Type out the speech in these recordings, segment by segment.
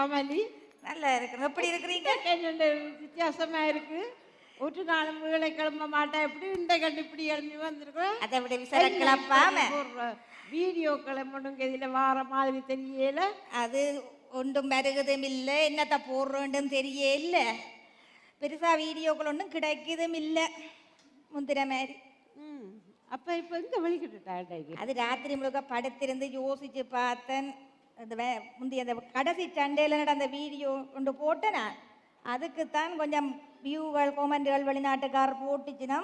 கமலி நல்லா இருக்கிறேன். எப்படி இருக்கிறீங்க? என்னோட வித்தியாசமா இருக்கு. ஒரு நாளும் வேலை கிளம்ப மாட்டேன் எப்படி இந்த கண்டு இப்படி எழும்பி வந்திருக்கோம் அதை விட விசார கிளப்பாம வீடியோ கிளம்பணுங்க. இதுல வார மாதிரி தெரியல. அது ஒன்றும் வருகுதும் இல்லை. என்னத்த போடுறோண்டும் தெரிய இல்லை பெருசா வீடியோக்கள் ஒன்றும் கிடைக்குதும் இல்லை. முந்திர மாதிரி. ம். அப்ப இப்ப இந்த வெளிக்கிட்டுட்டாங்க அது ராத்திரி முழுக்க படுத்திருந்து யோசிச்சு பார்த்தேன். அந்த வே- முந்தைய அந்த கடைசி சண்டையில் நடந்த வீடியோ கொண்டு போட்டேனா? அதுக்குத்தான் கொஞ்சம் வியூகள் கொமெண்ட்கள் வெளிநாட்டுக்காரர் போட்டுச்சுனா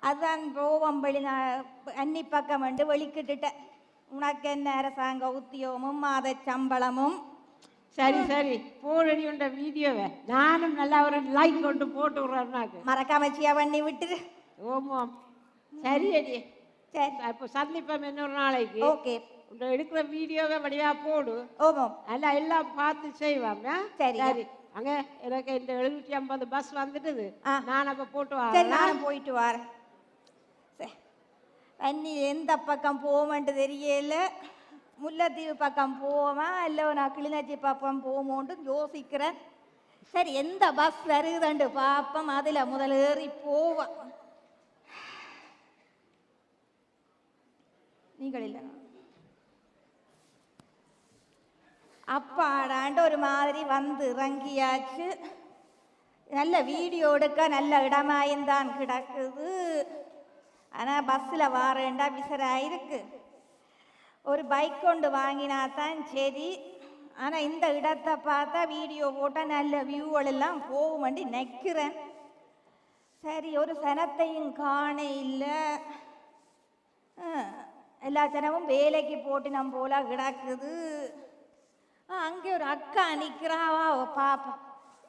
அதுதான் ரோவம் வெளிநா அன்னி பக்கம் வந்து வெளிக்கிட்டுட்டேன். உனக்கு என்ன அரசாங்க உத்தியோகமும் மாத சம்பளமும்? சரி சரி. போடடி உண்ட வீடியோவை. நானும் நல்லா ஒரு லைக் கொண்டு போட்டு விடுறேன்னாக்கு மறக்காமச்சியா பண்ணி விட்டுரு. ஓமாம் சரி அடி. சரி. இப்போ சந்திப்போம் இன்னொரு நாளைக்கு. ஓகே. எடுக்கிற வீடியோவை வழியா போடு. ஓமோ நல்லா எல்லாம் பார்த்து செய்வாங்க சரி. சரி. அங்க எனக்கு இந்த எழுநூற்றி ஐம்பது பஸ் வந்துட்டுது. நான் அப்ப போட்டு வரேன். நானும் போயிட்டு வரேன். அண்ணி எந்த பக்கம் போவேன்ட்டு தெரியல. முல்லைத்தீவு பக்கம் போவேன் இல்லை நான் கிளிநொச்சி பக்கம் போமோன்ட்டு யோசிக்கிறேன். சரி எந்த பஸ் வருதுண்டு பார்ப்போம். அதில் முதல் ஏறி போவேன் நீங்கள் இல்லை அப்பாடாண்டு ஒரு மாதிரி வந்து இறங்கியாச்சு. நல்ல வீடியோ எடுக்க நல்ல இடமாயந்தான் கிடக்குது. ஆனால் பஸ்ஸில் வாரேண்டா விசராயிருக்கு ஒரு பைக் கொண்டு வாங்கினா தான் சரி. ஆனால் இந்த இடத்தை பார்த்தா வீடியோ போட்டால் நல்ல வியூகள் எல்லாம் போகும் வண்டி நிற்கிறேன் சரி ஒரு சனத்தையும் காண இல்லை. எல்லா சனமும் வேலைக்கு போட்டு நம்ம போல கிடக்குது. அங்கே ஒரு அக்கா நிற்கிறாவா பாப்பா.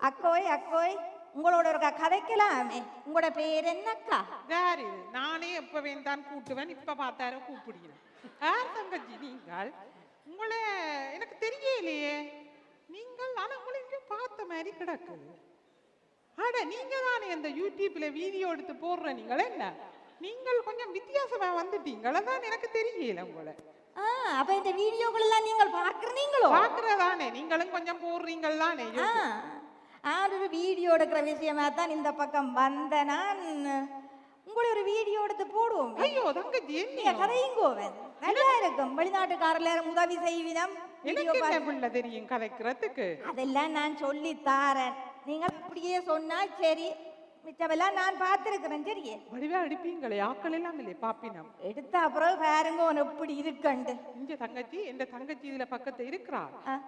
அக்கோய் அக்கோய் உங்களோட ஒரு கதைக்கலாமே. உங்களோட பேர் என்னக்கா? யார் இது. நானே எப்பவே தான் கூட்டுவேன். இப்ப பார்த்தாரோ கூப்பிடுகிறேன். யார் தங்கச்சி நீங்கள். உங்களை எனக்கு தெரியலையே. நீங்கள் ஆனா உங்களை இங்க பார்த்த மாதிரி கிடக்குது அட நீங்க தானே அந்த யூடியூப்ல வீடியோ எடுத்து போடுற நீங்கள் என்ன? நீங்கள் கொஞ்சம் வித்தியாசமா வந்துட்டீங்களா? தான் எனக்கு தெரியல உங்களை. அப்ப இந்த வீடியோக்கள் எல்லாம் நீங்கள் பார்க்குறீங்களோ? பாக்குறதானே நீங்களும் கொஞ்சம் போடுறீங்கள் தானே ஆ ஆ, ஒரு வீடியோ எடுக்கிற விஷயமா தான் இந்த பக்கம் வந்த நான் உங்களை ஒரு வீடியோ எடுத்து போடுவோம். ஐயோ தங்கச்சி நீங்க கதையுங்கோவன் நல்லா இருக்கும். வெளிநாட்டுக்காரர்ல உதவி செய்வினம் எனக்கு தெரியும் கதைக்கிறதுக்கு? அதெல்லாம் நான் சொல்லி தாரேன். நீங்க அப்படியே சொன்னா சரி. மிச்சமெல்லாம் நான் பார்த்துருக்கிறேன் சரியே வடிவா அடிப்பீங்களே ஆக்கள் எல்லாம் இல்லையே பாப்பினம். எடுத்த அப்புறம் பாருங்க உன் எப்படி இருக்கண்டு இங்க தங்கச்சி எந்த தங்கச்சி இதுல பக்கத்துல இருக்கிறா.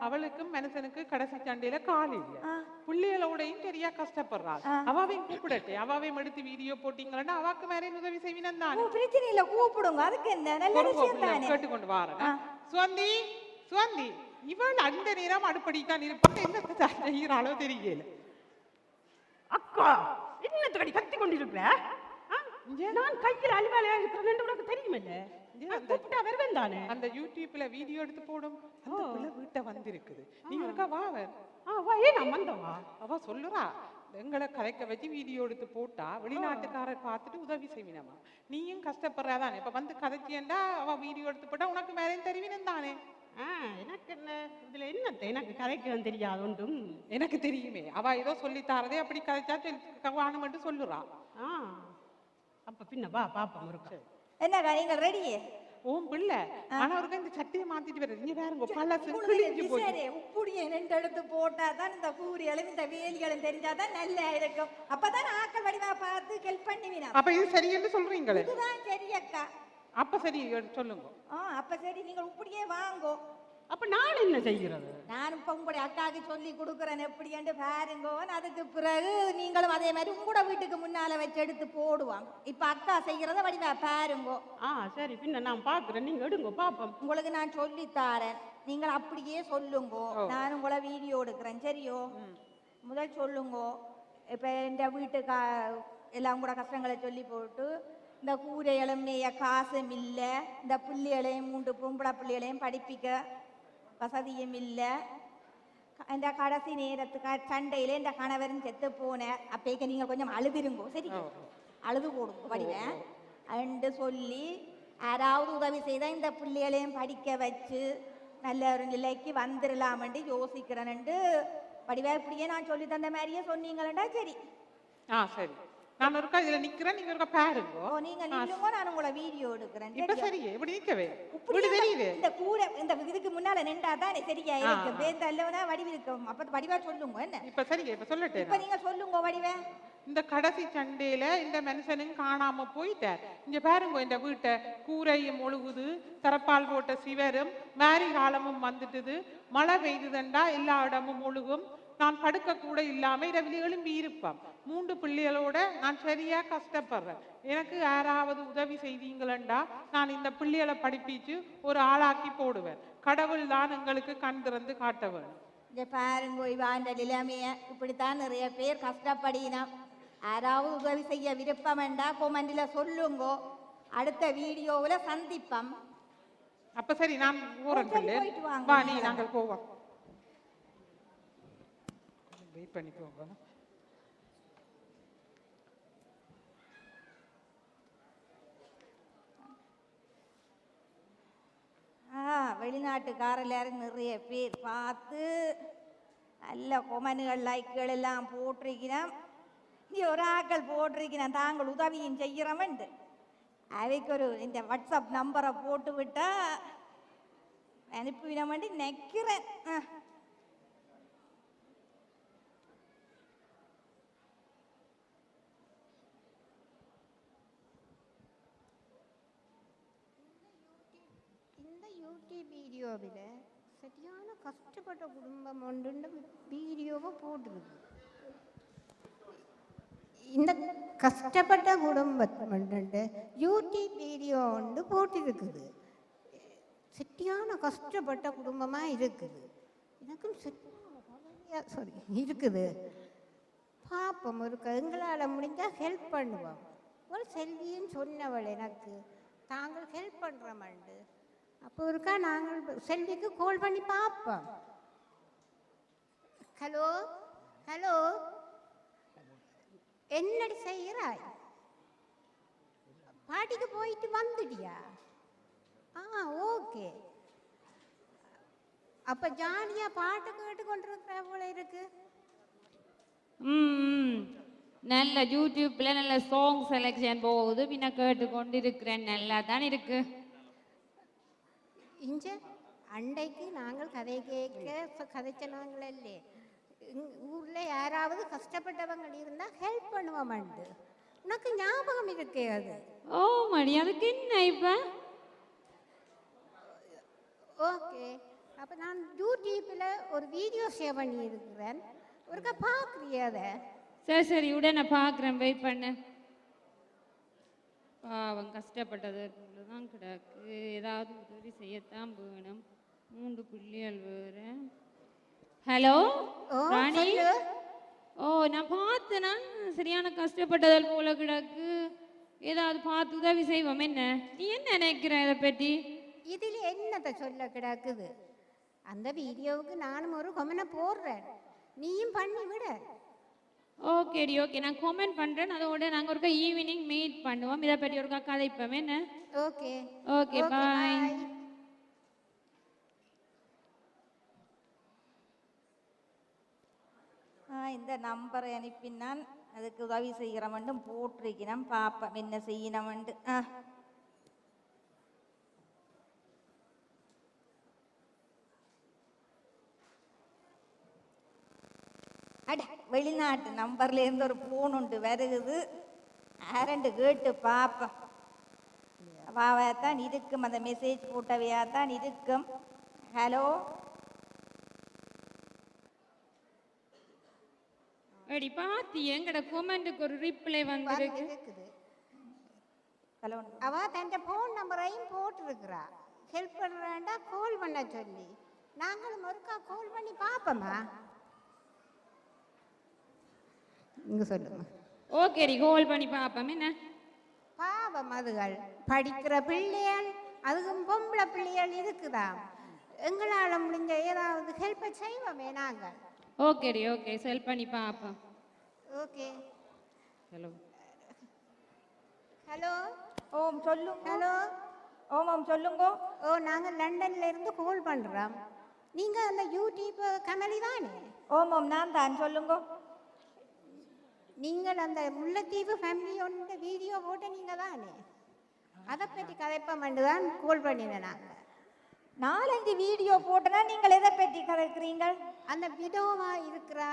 அவளுக்கும் மனுஷனுக்கு கடைசி சண்டையில கால் இல்ல பிள்ளைகளோடையும் சரியா கஷ்டப்படுறாள் அவாவையும் கூப்பிடட்டே அவாவையும் எடுத்து வீடியோ போட்டீங்கன்னா அவாக்கு வேற உதவி செய்வினம் தான்? பிரச்சனை இல்ல கூப்பிடுங்க அதுக்கு என்ன நல்ல விஷயம் தானே. கேட்டுக்கொண்டு வாரேன். சுவந்தி சுவந்தி இவள் அந்த நேரம் அடுப்படித்தான் இருப்பான் என்ன செய்கிறாளோ தெரியல. அக்கா என்னத்துக்கடி கத்தி கொண்டிருக்கிற? நான் கையில் அலுவலையா இருக்கிறேன்னு உனக்கு தெரியுமில்ல? கூப்பிட்டா வருவேன் தானே? அந்த யூடியூப்ல வீடியோ எடுத்து போடும். அந்த பிள்ளை வீட்டை வந்திருக்குது. நீங்க இருக்கா ஆ வா ஏன் நான் வந்தவா? அவ சொல்லுறா எங்களை கலைக்க வச்சு வீடியோ எடுத்து போட்டா வெளிநாட்டுக்காரர் பார்த்துட்டு உதவி செய்வினமா நீயும் கஷ்டப்படுறாதானே இப்ப வந்து கதைச்சியண்டா அவ வீடியோ எடுத்து போட்டா உனக்கு மேலேயும் தெரிவினம் தானே. எனக்கு என்ன? இதுல என்னத்தை? எனக்கு கதைக்க தெரியாது ஒன்றும். எனக்கு தெரியுமே. அவ ஏதோ சொல்லி தாரதே அப்படி கதைச்சா கவானம் மட்டும் சொல்லுறா. ஆ அப்ப பின்ன வா பாப்போம் இருக்கா என்னக்கா நீங்கள் ரெடியே ஓம் பிள்ளை. ஆனா அவருக்கு இந்த சட்டையை மாத்திட்டு வருது இங்க வேறுங்க பழசு கிழிஞ்சு போச்சு. உப்புடியை ரெண்டு எடுத்து போட்டா தான் இந்த கூறிகளும் இந்த வேலிகளும் தெரிஞ்சாதான் நல்லா இருக்கும். அப்பதான் ஆக்கள் வடிவா பார்த்து ஹெல்ப் பண்ணுவீனா? அப்ப இது சரி என்று சொல்றீங்களே. இதுதான் சரி அக்கா. அப்ப சரி சொல்லுங்க. ஆ அப்ப சரி நீங்கள் இப்படியே வாங்கோ. அப்ப நான் என்ன செய்கிறது? நான் இப்ப உங்களுடைய அக்காவுக்கு சொல்லி கொடுக்குறேன் எப்படின்னு பாருங்கோ அதுக்கு பிறகு நீங்களும் அதே மாதிரி உங்களோட வீட்டுக்கு முன்னால வச்சு எடுத்து போடுவாங்க. இப்ப அக்கா செய்யறத வடிவா பாருங்கோ. ஆ சரி பின்ன நான் பாக்குறேன். நீங்க எடுங்க பாப்போம். உங்களுக்கு நான் சொல்லி தாரேன். நீங்கள் அப்படியே சொல்லுங்கோ. நான் உங்களை வீடியோ எடுக்கிறேன் சரியோ? முதல் சொல்லுங்கோ. இப்போ இந்த வீட்டுக்கு எல்லாம் கூட கஷ்டங்களை சொல்லி போட்டு இந்த கூரைகளும் மேய காசும் இல்லை இந்த பிள்ளைகளையும் மூன்று பொம்பளை பிள்ளைகளையும் படிப்பிக்க வசதியும் இல்லை இந்த கடைசி நேரத்துக்கு சண்டையில இந்த கணவரும் செத்து போனேன் அப்பேக்க நீங்கள் கொஞ்சம் அழுதிருங்கோ சரி அழுது போடுங்க வடிவேன் அண்டு சொல்லி யாராவது உதவி செய்தால் இந்த பிள்ளைகளையும் படிக்க வச்சு நல்ல ஒரு நிலைக்கு வந்துடலாமென்று யோசிக்கிறேன்ட்டு வடிவா இப்படியே நான் சொல்லி தந்த மாதிரியே சொன்னீங்களா சரி. ஆ சரி. நான் ஒருக்கா இதுல நிக்கிறேன். நீங்க ஒருக்கா பாருங்க. ஓ நீங்க நில்லுங்க. நான் உங்களை வீடியோ எடுக்கிறேன். இப்ப? சரியே? இப்படி நிக்கவே. இப்படி தெரியுது. இந்த கூட இந்த இதுக்கு முன்னால நின்றா தான் சரியா? இருக்கு. பேந்த அல்லவனா வடிவு இருக்கும் அப்ப வடிவா சொல்லுங்க என்ன? இப்ப சரிங்க. இப்ப சொல்லட்டேன் இப்ப நீங்க சொல்லுங்க வடிவே. இந்த கடைசி சண்டையில இந்த மனுஷனும் காணாம போயிட்டார். இங்க பாருங்க இந்த வீட்டை. கூரையும் ஒழுகுது. தரப்பால் போட்ட சிவரும் மாரி காலமும் வந்துட்டுது. மழை பெய்யுதுண்டா எல்லா இடமும் ஒழுகும். நான் படுக்க கூட இல்லாம இரவில் எழும்பி இருப்பேன். மூன்று பிள்ளைகளோட நான் சரியா கஷ்டப்படுறேன். எனக்கு யாராவது உதவி செய்தீங்களண்டா? நான் இந்த பிள்ளைகளை படிப்பிச்சு ஒரு ஆளாக்கி போடுவேன். கடவுள் தான் எங்களுக்கு கண் திறந்து காட்ட வேணும் இந்த பாருங்க இவாண்ட நிலைமைய. இப்படித்தான் நிறைய பேர் கஷ்டப்படினோம் யாராவது உதவி செய்ய விருப்பம் வேண்டா கொமெண்டில சொல்லுங்க. அடுத்த வீடியோவுல சந்திப்போம். அப்ப சரி நான் போறேன் வா நீ நீங்க நாங்கள் போவோம். வெயிட் பண்ணிக்கோங்க ஆ வெளிநாட்டுக்காரர் நிறைய பேர் பார்த்து நல்ல கொமனுகள் லைக்குகள் எல்லாம் போட்டிருக்கிறோம். இங்கே ஒரு ஆக்கள் போட்டிருக்கிறேன் தாங்கள் உதவியும் செய்கிறவன்ட்டு அவைக்கு ஒரு இந்த வாட்ஸ்அப் நம்பரை போட்டு விட்டா அனுப்பிவிடமாட்டி நிற்கிறேன் ஆ இந்த யூடியூப் வீடியோவில் சரியான கஷ்டப்பட்ட குடும்பம் ஒன்று வீடியோவை போட்டிருக்கு இந்த கஷ்டப்பட்ட குடும்பம் ஒன்று யூடியூப் வீடியோ ஒன்று போட்டிருக்குது. சரியான கஷ்டப்பட்ட குடும்பமாக இருக்குது. எனக்கும் சரியான சாரி இருக்குது. பார்ப்போம் ஒரு எங்களால் முடிஞ்சால் ஹெல்ப் பண்ணுவோம். ஒரு செல்வின்னு சொன்னவள் எனக்கு தாங்கள் ஹெல்ப் பண்ணுறோமண்டு அப்போ இருக்கா நாங்கள் செல்விக்கு கால் பண்ணி பார்ப்போம். ஹலோ ஹலோ என்னடி செய்கிறாய்? பாட்டிக்கு போயிட்டு வந்துட்டியா? ஆ ஓகே. அப்போ ஜாலியாக பாட்டு கேட்டு கொண்டிருக்கிற போல இருக்கு. ம் நல்ல யூடியூப்ல நல்ல சாங் செலெக்ஷன் போகுது பின்ன கேட்டு கொண்டு இருக்கிறேன் நல்லா தான் இருக்கு. இஞ்ச அண்டைக்கு நாங்கள் கதை கேட்க ச- கதைச்சனவங்களே ஊரில் யாராவது கஷ்டப்பட்டவங்க இருந்தால் ஹெல்ப் பண்ணுவோமாண்டு. உனக்கு ஞாபகம் இருக்கே அது. ஓ மணி அதுக்கு என்ன இப்ப? ஓகே. அப்போ நான் யூடியூப்பில் ஒரு வீடியோ ஷேர் பண்ணியிருக்கிறேன். ஒருக்கா பார்க்குறிய அதை? சரி சரி உடனே பார்க்குறேன் வெயிட் பண்ணு. பாவம் கஷ்டப்பட்டது தான் கிடக்கு. ஏதாவது உதவி செய்யத்தான் வேணும். மூன்று பிள்ளைகள் வேறு. ஹலோ ராணி. ஓ நான் பார்த்தேனா? சரியான கஷ்டப்பட்டதல் போல கிடக்கு. ஏதாவது பார்த்து உதவி செய்வோம். என்ன? நீ என்ன நினைக்கிற இதை பற்றி இதில் என்னத்தை சொல்ல கிடக்குது? அந்த வீடியோவுக்கு நானும் ஒரு கொமனை போடுறேன். நீயும் பண்ணி விட. ஓகேடி ஓகே நான் கமெண்ட் பண்ணுறேன் அதோட நாங்கள் ஒருக்கா ஈவினிங் மீட் பண்ணுவோம். இதை பற்றி ஒருக்கா கதைப்போம். என்ன? ஓகே ஓகே பாய் இந்த நம்பரை அனுப்பினான். அதுக்கு உதவி செய்கிறவன்ட்டு போட்டிருக்கிறேன். பார்ப்பேன் என்ன செய்யணும்ட்டு ஆ. அட வெளிநாட்டு நம்பர்ல இருந்து ஒரு ஃபோன் உண்டு வருகுது. ஆரண்டு கேட்டு பார்ப்பேன் அவாவைத்தான் இருக்கும் அந்த மெசேஜ் போட்டவையாத்தான் இருக்கும். ஹலோ அடி பாத்தி எங்கட கொமெண்ட்டுக்கு ஒரு ரிப்ளை வந்திருக்கு. ஹலோ அவ தன் ஃபோன் நம்பரையும் போட்டிருக்கிறா. ஹெல்ப் பண்ணுறாண்டா கால் பண்ண சொல்லி. நாங்களும் ஒருக்கா கால் பண்ணி பார்ப்போமா இங்க சொல்லுங்க. ஓகேடி கால் பண்ணி பார்ப்போம் என்ன? பாவம் அதுகள். படிக்கிற பிள்ளைகள் அதுக்கும் பொம்பளை பிள்ளைகள் இருக்குதா எங்களால் முடிஞ்ச ஏதாவது ஹெல்ப்பை செய்வோமே நாங்கள். ஓகேடி ஓகே செல் பண்ணி பார்ப்போம் ஓகே ஹலோ ஹலோ ஓ சொல்லுங்க. ஹலோ ஓமாம் சொல்லுங்க. ஓ நாங்கள் லண்டன்ல இருந்து கால் பண்றோம். நீங்க அந்த யூடியூப் கமலி தானே? ஓமாம் நான் தான் சொல்லுங்க. நீங்கள் அந்த முல்லைத்தீவு ஃபேமிலியோட வீடியோ போட்ட நீங்க தானே? அதை பற்றி கதைப்பம் தான் கால் பண்ணினேன் நாங்கள் நாலஞ்சு வீடியோ போட்டனா நீங்கள் எதை பற்றி கதைக்கிறீங்க அந்த விடோவா இருக்கிறா.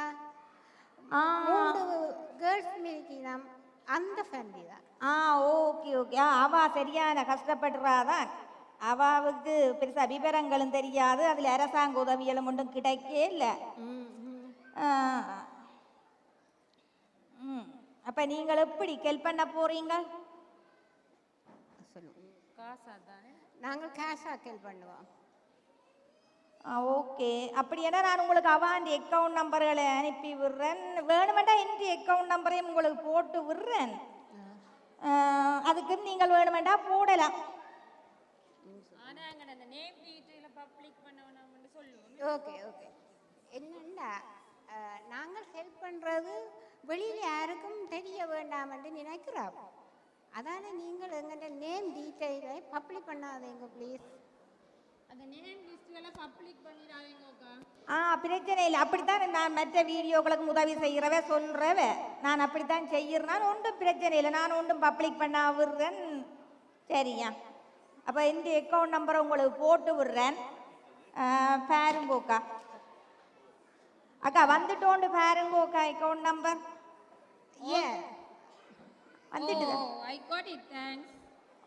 கேர்ள்ஸ் மில்கினம் அந்த ஃபேமிலி தான். ஆ ஓகே ஓகே ஆ அவா சரியான கஷ்டப்படுறாதான் அவாவுக்கு பெருசா விவரங்களும் தெரியாது. அதுல அரசாங்க உதவிகளும் ஒன்றும் கிடைக்கே இல்லை. அப்ப நீங்கள் எப்படி ஹெல்ப் பண்ண போறீங்க? நாங்கள் கேஷ் ஆக்கல் பண்ணுவோம். ஆ ஓகே. அப்படின்னா நான் உங்களுக்கு அவாண்டி அக்கௌண்ட் நம்பர்களை அனுப்பி விடுறேன். வேணுமெண்டா என்டி அக்கௌண்ட் நம்பரையும் உங்களுக்கு போட்டு விடுறேன். அதுக்கு நீங்கள் வேணுமெண்டா போடலாம். Okay okay. என்னண்டா அஹ், நாங்கள் ஹெல்ப் பண்ணுறது வெளியில் யாருக்கும் தெரிய வேண்டாம் என்று நினைக்கிறோம் அதான நீங்கள் எங்கள்கிட்ட நேம் டீட்டெயிலை பப்ளிக் பண்ணாதீங்க ப்ளீஸ் ஆ பிரச்சனை இல்லை. அப்படித்தான் நான் மற்ற வீடியோக்களுக்கு உதவி செய்கிறவ சொல்கிறவ நான் அப்படித்தான் செய்கிறேன். ஒன்றும் பிரச்சனை இல்லை. நான் ஒன்றும் பப்ளிக் பண்ண விடுறேன் சரியா? அப்போ இந்த அக்கௌண்ட் நம்பரை உங்களுக்கு போட்டு விடுறேன். பாருங்கோக்கா அக்கா. வந்துட்டோண்டு பாருங்கோக்கா அக்கௌண்ட் நம்பர் ஏ வந்துட்டு I got it thanks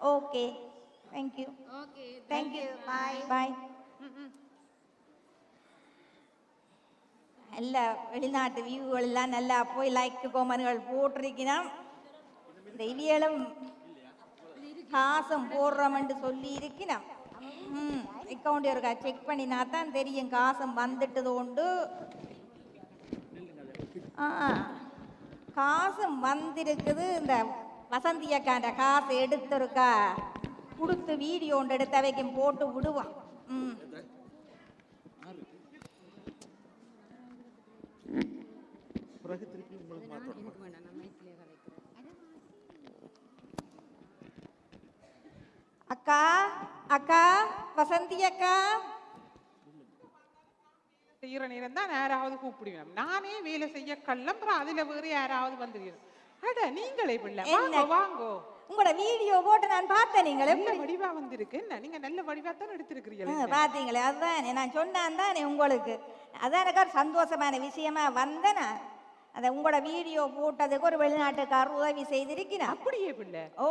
okay thank you okay thank you bye bye நல்ல வெளிநாட்டு வியூகள் எல்லாம் நல்லா போய் லைக் கோமன்கள் போட்டிருக்கணும் இந்த இவியலும் காசும் போடுறோம்னு சொல்லி இருக்கணும் ம் அக்கௌண்ட் இருக்கா? செக் பண்ணினா தான் தெரியும். காசும் வந்துட்டது உண்டு. ஆ. காசும் வந்திருக்குது. இந்த வசந்தி அக்காண்ட காசு எடுத்திருக்கா? கொடுத்து வீடியோ ஒன்று எடுத்து வைக்கும் போட்டு விடுவான் ம். அக்கா அக்கா வசந்தி அக்கா. செய்யற நேரம் தான் யாராவது கூப்பிடுவேன். நானே வேலை செய்ய கள்ளம்புறம் அதுல வேற யாராவது வந்துடுவேன். அட நீங்களே பிள்ளை வாங்கோ? வாங்கோ. உங்களோட வீடியோ போட்டு நான் பார்த்தேன் நீங்கள் நல்ல வடிவா வந்திருக்கு. என்ன நீங்க நல்ல வடிவா தான் எடுத்திருக்கிறீங்க பார்த்தீங்களே அதுதானே நான் சொன்னேன் தானே உங்களுக்கு. அதான் எனக்கு ஒரு சந்தோஷமான விஷயமா வந்தேன்? அந்த உங்களோட வீடியோ போட்டதுக்கு ஒரு வெளிநாட்டுக்காரர் உதவி செய்திருக்கிறார். அப்படியே பிள்ளை ஓ.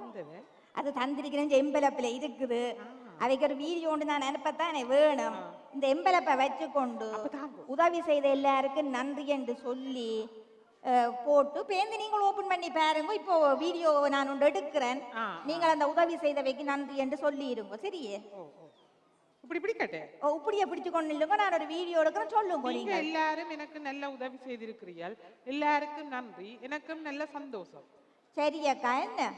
வந்தவ அது தந்திருக்கிறேன் எம்பலப்பில் இருக்குது. அவைக்கு ஒரு வீடியோ ஒன்று நான் அனுப்பத்தானே வேணும். இந்த எம்பலப்பை வச்சுக்கொண்டு உதவி செய்த எல்லாருக்கும் நன்றி என்று சொல்லி போட்டு பேருந்து நீங்கள் ஓபன் பண்ணி பாருங்க. இப்போ வீடியோ நான் ஒன்று எடுக்கிறேன். நீங்கள் அந்த உதவி செய்தவைக்கு நன்றி என்று சொல்லி இருங்க சரியே இப்படி பிடிக்கட்டே? ஓ, இப்படியே பிடிச்சு கொண்டு இல்லைங்க நான் ஒரு வீடியோ எடுக்கிறேன். சொல்லுங்க நீங்க எல்லாரும் எனக்கு நல்ல உதவி செய்திருக்கிறீர்கள். எல்லாருக்கும் நன்றி. எனக்கும் நல்ல சந்தோஷம். சரி அக்கா என்ன?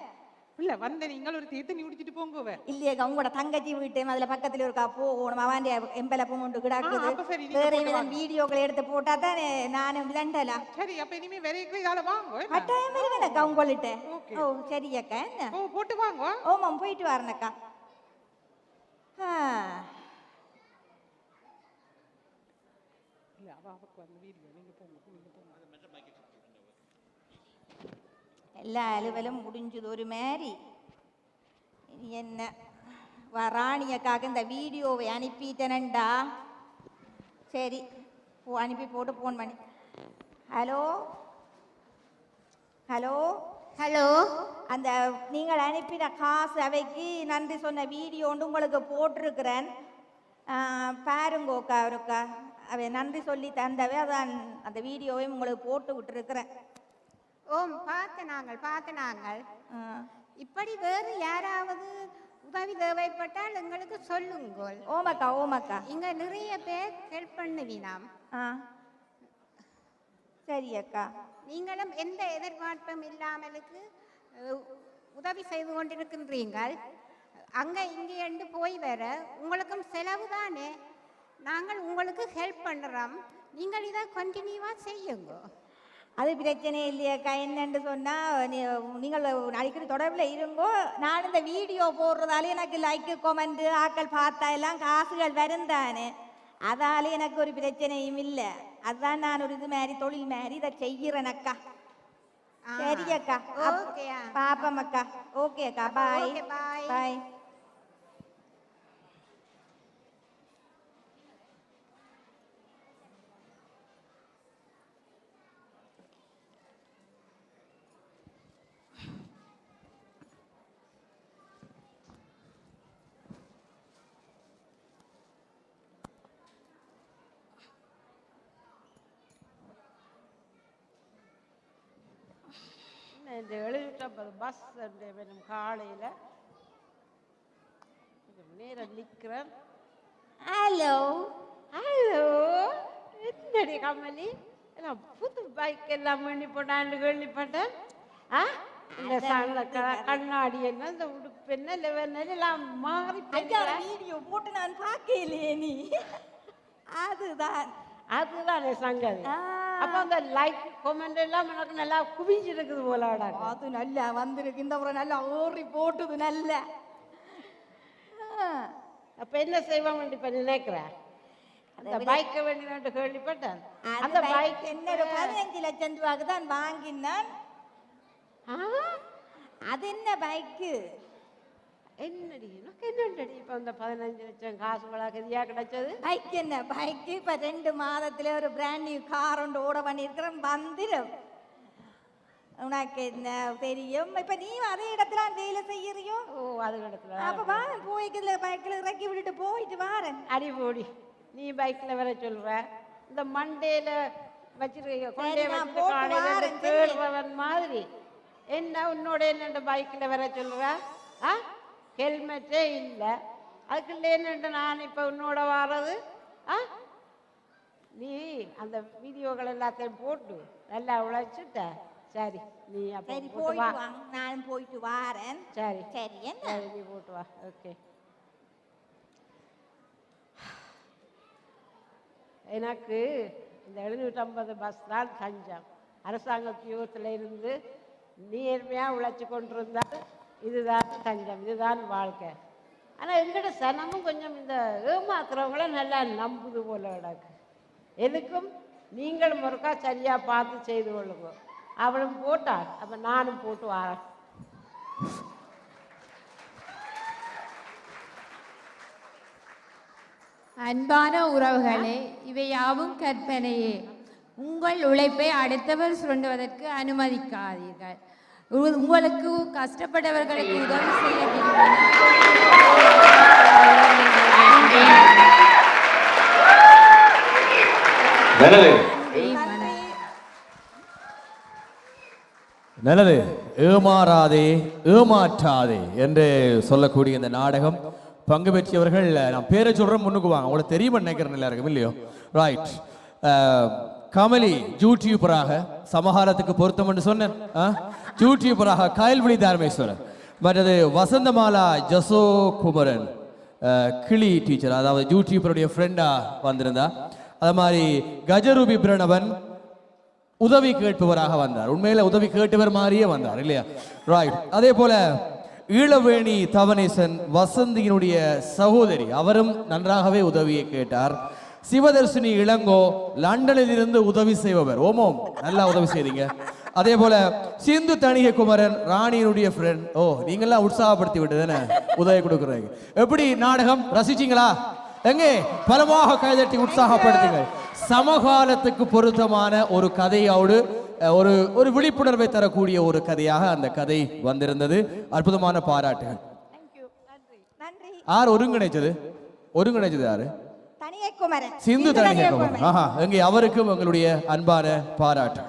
இல்ல வந்த நீங்கள் ஒரு தீர்த்து நீ குடிச்சிட்டு போங்கவே. இல்லையக்கா உங்களோட தங்கச்சி வீட்டு அதுல பக்கத்துல இருக்கா போகணும். அவன் எம்பலப்பும் கொண்டு கிடக்குது. வேற விதம் வீடியோக்களை எடுத்து போட்டா தான் நானும் விளண்டலாம் சரி அப்ப இனிமே வேற இதால வாங்க? கட்டாயம் வருவேனக்கா உங்கள்கிட்ட. ஓ சரி அக்கா என்ன? போட்டு வாங்க. ஓமாம் போயிட்டு வரேனக்கா ஆ இல்ல அவ அவக்கு வந்து வீடியோ நீங்க போங்க நீங்க போங்க எல்லா அலுவலும் முடிஞ்சது ஒரு மாதிரி இனி என்ன? வ- ராணியக்காக இந்த வீடியோவை அனுப்பிட்டேனண்டா. சரி அனுப்பி போட்டு ஃபோன் பண்ணி. ஹலோ ஹலோ ஹலோ அந்த நீங்கள் அனுப்பின காசு அவைக்கு நன்றி சொன்ன வீடியோ ஒன்று உங்களுக்கு போட்டிருக்கிறேன். பாருங்கோக்கா அவருக்கா. அவை நன்றி சொல்லி தந்தவை அதான் அந்த வீடியோவையும் உங்களுக்கு போட்டு விட்டுருக்குறேன். ஓம் பார்த்து நாங்கள் பார்த்து நாங்கள். இப்படி வேறு யாராவது உதவி தேவைப்பட்டால் எங்களுக்கு சொல்லுங்கள். ஓமக்கா ஓமக்கா. இங்க நிறைய பேர் ஹெல்ப் பண்ணுவீனாம். சரி அக்கா. நீங்களும் எந்த எதிர்பார்ப்பும் இல்லாமலுக்கு உதவி செய்து கொண்டிருக்கின்றீர்கள். அங்க இங்கே என்று போய் வர உங்களுக்கும் செலவு தானே? நாங்கள் உங்களுக்கு ஹெல்ப் பண்ணுறோம் நீங்கள் இதை கண்டினியூவாக செய்யுங்க. அது பிரச்சனை இல்லையாக்கா என்னன்னு சொன்னா நீ- நீங்கள் அடிக்கடி தொடர்பில் இருங்கோ. நான் இந்த வீடியோ போடுறதால எனக்கு லைக் கொமெண்ட் ஆக்கள் பார்த்தா எல்லாம் காசுகள் வரும் தானே. அதால எனக்கு ஒரு பிரச்சனையும் இல்லை. அதான் நான் ஒரு இது மாதிரி தொழில் மாதிரி இதை செய்கிறேன் அக்கா சரி அக்கா. பாப்போம் அக்கா. ஓகே அக்கா பாய். பாய் இந்த பஸ் வேணும் காலையில். நேரம் நிற்கிறேன் ஹலோ ஹலோ என்னடி கமலி? எல்லாம் புது பைக் எல்லாம் பண்ணி போட்டான்னு கேள்விப்பட்டேன். ஆ? இந்த சங்க க- கண்ணாடி என்ன இந்த உடுப்பு என்ன லெவன் எல்லாம் மாறி. வீடியோ போட்டு நான் பார்க்கலையே நீ. அதுதான். அதுதான் சங்கதி. அப்ப அந்த லைக் கமெண்ட் எல்லாம் எனக்கு நல்லா குவிஞ்சிருக்குது போலடா அது நல்லா வந்திருக்கு. இந்த முறை நல்லா ஓரி போட்டுது நல்ல. அப்ப என்ன செய்வோம் இப்ப நினைக்கிறேன் அந்த பைக்கை வேண்டிய கேள்விப்பட்டேன். அந்த அந்த பைக் என்ன பதினஞ்சு லட்சம் ரூபாய்க்கு தான் வாங்கினான். அது என்ன பைக்கு என்னடி எனக்கு என்னடி இப்ப அந்த பதினஞ்சு லட்சம் காசு வழக்கதியா கிடைச்சது? பைக் என்ன பைக்கு இப்ப ரெண்டு மாதத்துல ஒரு பிராண்ட் நியூ கார் ஒன்று ஓட பண்ணியிருக்கிறேன் வந்துடும் உனக்கு என்ன தெரியும்? இப்ப நீ அதே இடத்துல வேலை செய்யறியோ? ஓ அது இடத்துல அப்ப வாரன் போய்க்குதுல பைக்கில் இறக்கி விட்டுட்டு போயிட்டு வாரன். அடி போடி நீ பைக்ல வர சொல்ற. இந்த மண்டேல வச்சிருக்க கொண்டே இந்த தேடுறவன் மாதிரி. என்ன உன்னோட என்ன பைக்ல வர சொல்ற? ஆ? ஹெல்மெட்டே இல்ல. அதுக்குள்ள என்னண்டு நான் இப்ப உன்னோட வாரது ஆ? நீ அந்த வீடியோகள் எல்லாத்தையும் போட்டு நல்லா உழைச்சிட்ட. சரி நீ சரி போயிட்டு வா. நானும் போயிட்டு வாரேன். சரி. சரி என்ன? நீ போட்டு வா. ஓகே. எனக்கு இந்த எழுநூற்றம்பது பஸ் தான் தஞ்சம். அரசாங்க உத்தியோகத்தில் இருந்து நேர்மையாக உழைச்சி கொண்டிருந்தால் இதுதான் தஞ்சம் இதுதான் வாழ்க்கை. ஆனால் எங்கட சனமும் கொஞ்சம் இந்த ஏமாத்துறவங்கள நல்லா நம்புது போல கிடக்கு. எதுக்கும்? நீங்களும் முறுக்கா சரியாக பார்த்து செய்து கொள்ளுங்க. அவளும் போட்டாள் அப்போ நானும் போட்டு வரேன். அன்பான உறவுகளே இவை யாவும் கற்பனையே. உங்கள் உழைப்பை அடுத்தவர் சுரண்டுவதற்கு அனுமதிக்காதீர்கள். உங்களுக்கு கஷ்டப்பட்டவர்களுக்கு உதவி செய்ய நல்லது. ஏமாறாதே ஏமாற்றாதே என்று சொல்லக்கூடிய இந்த நாடகம் பங்கு பெற்றவர்கள் நான் பேரை சொல்றேன் முன்னுக்கு வாங்க. உங்களுக்கு தெரியுமா நினைக்கிறேன் எல்லாருக்கும் இல்லையோ? ரைட் கமலி யூடியூபராக சமகாலத்துக்கு பொருத்தம் என்று சொன்னேன். ஆ? யூடியூபராக கயல்விழி தாரமேஸ்வரன் மற்றது வசந்தமாலா ஜசோ குமரன் கிளி டீச்சர் அதாவது யூடியூபருடைய ஃப்ரெண்டாக வந்திருந்தா. அது மாதிரி கஜரூபி பிரணவன் உதவி கேட்பவராக வந்தார். உண்மையில் உதவி கேட்டவர் மாதிரியே வந்தார் இல்லையா? ராய்ட் அதே போல ஈழவேணி தவனேசன் வசந்தியினுடைய சகோதரி அவரும் நன்றாகவே உதவியை கேட்டார். சிவதர்ஷினி இளங்கோ லண்டனில் இருந்து உதவி செய்பவர். ஓமோம் நல்லா உதவி செய்தீங்க. அதே போல சிந்து தணிகை குமரன் ராணியினுடைய ஃப்ரெண்ட் ஓ நீங்கெல்லாம் உற்சாகப்படுத்தி விட்டு தானே உதவி கொடுக்குறீங்க எப்படி நாடகம்? ரசிச்சீங்களா? எங்கே? பலமாக கைதட்டி உற்சாகப்படுத்துங்கள். சமகாலத்துக்கு பொருத்தமான ஒரு கதையோடு ஒரு ஒரு விழிப்புணர்வை தரக்கூடிய ஒரு கதையாக அந்த கதை வந்திருந்தது. அற்புதமான பாராட்டுகள். யார் ஒருங்கிணைச்சது? ஒருங்கிணைச்சது யாரு? சிந்து தனியை தனிகை ஆஹா எங்கே அவருக்கும் எங்களுடைய அன்பான பாராட்டு